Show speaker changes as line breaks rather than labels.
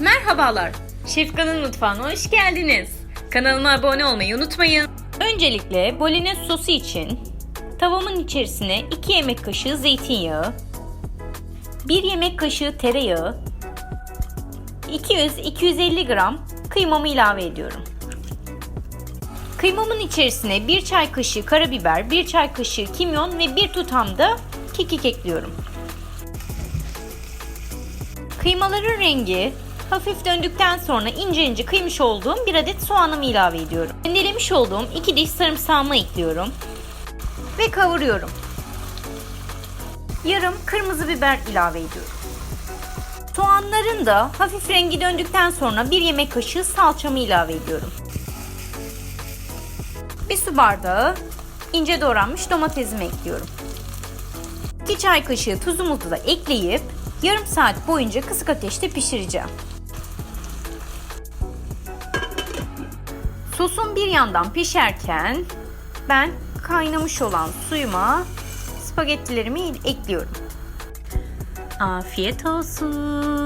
Merhabalar. Şefkan'ın mutfağına hoş geldiniz. Kanalıma abone olmayı unutmayın. Öncelikle bolognese sosu için tavamın içerisine 2 yemek kaşığı zeytinyağı, 1 yemek kaşığı tereyağı, 200-250 gram kıymamı ilave ediyorum. Kıymamın içerisine 1 çay kaşığı karabiber, 1 çay kaşığı kimyon ve 1 tutam da kekik ekliyorum. Kıymaların rengi hafif döndükten sonra ince ince kıymış olduğum bir adet soğanımı ilave ediyorum. Rendelemiş olduğum 2 diş sarımsağımı ekliyorum. Ve kavuruyorum. Yarım kırmızı biber ilave ediyorum. Soğanların da hafif rengi döndükten sonra bir yemek kaşığı salçamı ilave ediyorum. Bir su bardağı ince doğranmış domatesimi ekliyorum. 2 çay kaşığı tuzumuzu da ekleyip yarım saat boyunca kısık ateşte pişireceğim. Sosum bir yandan pişerken ben kaynamış olan suyuma spagettilerimi ekliyorum. Afiyet olsun.